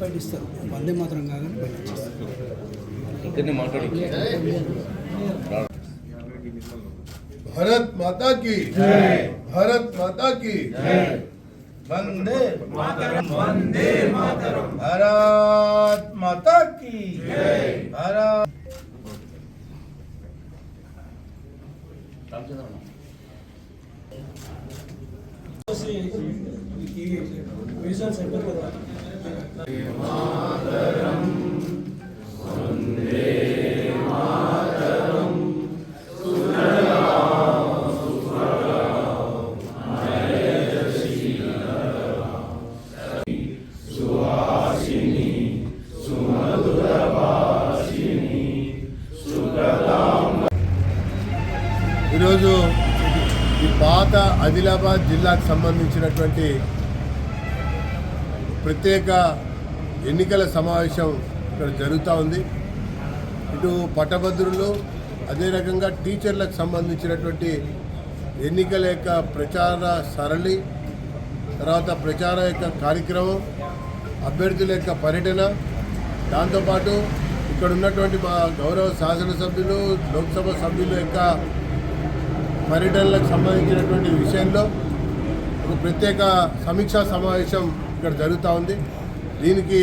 బయట ఇస్తారు వందే మాత్రం కాగానే బయట ఇచ్చేస్తారు ఇద్దరిని మాట్లాడి भारत माता की भारत माता की वंदे मातरम वंदे मातरम भारत माता की भारत ఈరోజు ఈ పాత ఆదిలాబాద్ జిల్లాకు సంబంధించినటువంటి ప్రత్యేక ఎన్నికల సమావేశం ఇక్కడ జరుగుతూ ఉంది. ఇటు పట్టభద్రులు అదే రకంగా టీచర్లకు సంబంధించినటువంటి ఎన్నికల యొక్క ప్రచార సరళి తర్వాత ప్రచార యొక్క కార్యక్రమం అభ్యర్థుల యొక్క పర్యటన దాంతోపాటు ఇక్కడ ఉన్నటువంటి మా గౌరవ శాసనసభ్యులు లోక్సభ సభ్యుల యొక్క పర్యటనలకు సంబంధించినటువంటి విషయంలో ఒక ప్రత్యేక సమీక్షా సమావేశం ఇక్కడ జరుగుతూ ఉంది. దీనికి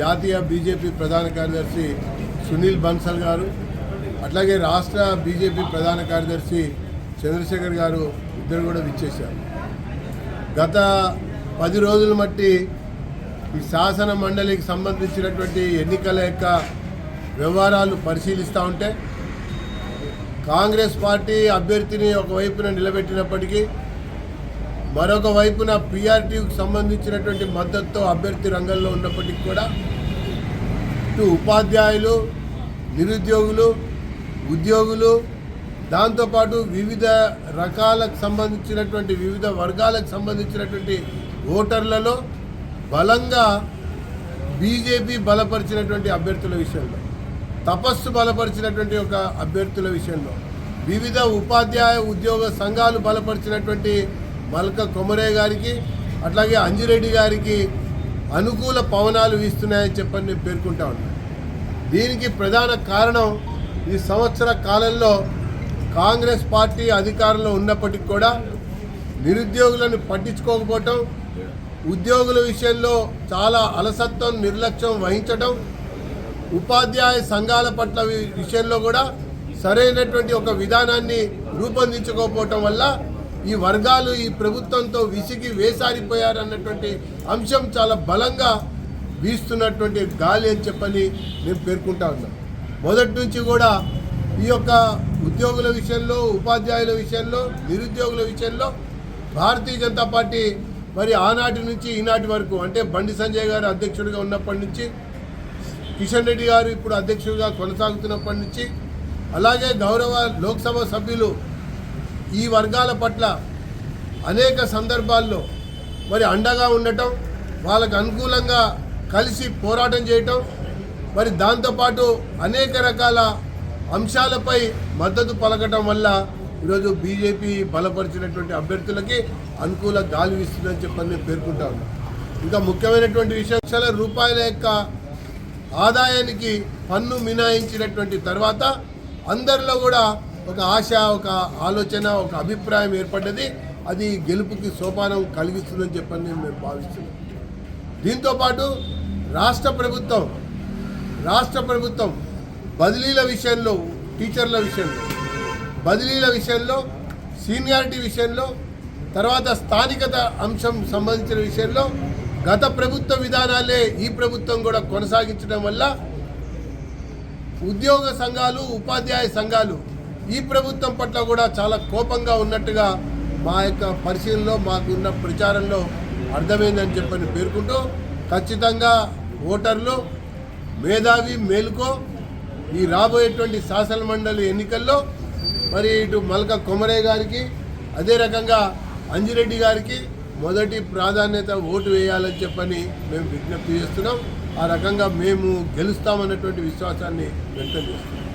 జాతీయ బీజేపీ ప్రధాన కార్యదర్శి సునీల్ బన్సల్ గారు అట్లాగే రాష్ట్ర బీజేపీ ప్రధాన కార్యదర్శి చంద్రశేఖర్ గారు ఇద్దరు కూడా విచ్చేశారు. గత పది రోజుల మట్టి ఈ శాసన మండలికి సంబంధించినటువంటి ఎన్నికల యొక్క వ్యవహారాలు పరిశీలిస్తూ ఉంటే కాంగ్రెస్ పార్టీ అభ్యర్థిని ఒకవైపున నిలబెట్టినప్పటికీ మరొక వైపున పీఆర్టీకి సంబంధించినటువంటి మద్దతుతో అభ్యర్థి రంగంలో ఉన్నప్పటికీ కూడా ఇటు ఉపాధ్యాయులు నిరుద్యోగులు ఉద్యోగులు దాంతోపాటు వివిధ రకాలకు సంబంధించినటువంటి వివిధ వర్గాలకు సంబంధించినటువంటి ఓటర్లలో బలంగా బీజేపీ బలపరిచినటువంటి అభ్యర్థుల విషయంలో తపస్సు బలపరిచినటువంటి ఒక అభ్యర్థుల విషయంలో వివిధ ఉపాధ్యాయ ఉద్యోగ సంఘాలు బలపరిచినటువంటి మల్క కొమరే గారికి అట్లాగే అంజిరెడ్డి గారికి అనుకూల పవనాలు వీస్తున్నాయని చెప్పని నేను పేర్కొంటా ఉన్నాను దీనికి ప్రధాన కారణం ఈ సంవత్సర కాలంలో కాంగ్రెస్ పార్టీ అధికారంలో ఉన్నప్పటికీ కూడా నిరుద్యోగులను పట్టించుకోకపోవటం ఉద్యోగుల విషయంలో చాలా అలసత్వం నిర్లక్ష్యం వహించటం ఉపాధ్యాయ సంఘాల పట్ల విషయంలో కూడా సరైనటువంటి ఒక విధానాన్ని రూపొందించుకోకపోవటం వల్ల ఈ వర్గాలు ఈ ప్రభుత్వంతో విసిగి వేసారిపోయారన్నటువంటి అంశం చాలా బలంగా వీస్తున్నటువంటి గాలి అని చెప్పని నేను పేర్కొంటా ఉన్నాం. మొదటి నుంచి కూడా ఈ యొక్క ఉద్యోగుల విషయంలో ఉపాధ్యాయుల విషయంలో నిరుద్యోగుల విషయంలో భారతీయ జనతా పార్టీ మరి ఆనాటి నుంచి ఈనాటి వరకు అంటే బండి సంజయ్ గారు అధ్యక్షుడిగా ఉన్నప్పటి నుంచి కిషన్ రెడ్డి గారు ఇప్పుడు అధ్యక్షుడిగా కొనసాగుతున్నప్పటి నుంచి అలాగే గౌరవ లోక్సభ సభ్యులు ఈ వర్గాల పట్ల అనేక సందర్భాల్లో మరి అండగా ఉండటం వాళ్ళకు అనుకూలంగా కలిసి పోరాటం చేయటం మరి దాంతోపాటు అనేక రకాల అంశాలపై మద్దతు పలకటం వల్ల ఈరోజు బీజేపీ బలపరిచినటువంటి అభ్యర్థులకి అనుకూల గాలి వీస్తుందని చెప్పని నేను పేర్కొంటా ఇంకా ముఖ్యమైనటువంటి విషయం లక్షల రూపాయల యొక్క ఆదాయానికి పన్ను మినాయించినటువంటి తర్వాత అందరిలో కూడా ఒక ఆశ ఒక ఆలోచన ఒక అభిప్రాయం ఏర్పడ్డది. అది గెలుపుకి సోపానం కలిగిస్తుందని చెప్పని మేము భావిస్తున్నాం. దీంతోపాటు రాష్ట్ర ప్రభుత్వం రాష్ట్ర ప్రభుత్వం బదిలీల విషయంలో టీచర్ల విషయంలో బదిలీల విషయంలో సీనియారిటీ విషయంలో తర్వాత స్థానికత అంశం సంబంధించిన విషయంలో గత ప్రభుత్వ విధానాలే ఈ ప్రభుత్వం కూడా కొనసాగించడం వల్ల ఉద్యోగ సంఘాలు ఉపాధ్యాయ సంఘాలు ఈ ప్రభుత్వం పట్ల కూడా చాలా కోపంగా ఉన్నట్టుగా మా యొక్క పరిశీలనలో మాకున్న ప్రచారంలో అర్థమైందని చెప్పని పేర్కొంటూ ఖచ్చితంగా ఓటర్లు మేధావి మేలుకో ఈ రాబోయేటువంటి శాసన మండలి ఎన్నికల్లో మరి ఇటు మల్క కొమరే గారికి అదే రకంగా అంజిరెడ్డి గారికి మొదటి ప్రాధాన్యత ఓటు వేయాలని చెప్పని మేము విజ్ఞప్తి చేస్తున్నాం. ఆ రకంగా మేము గెలుస్తామన్నటువంటి విశ్వాసాన్ని వ్యక్తం చేస్తున్నాం.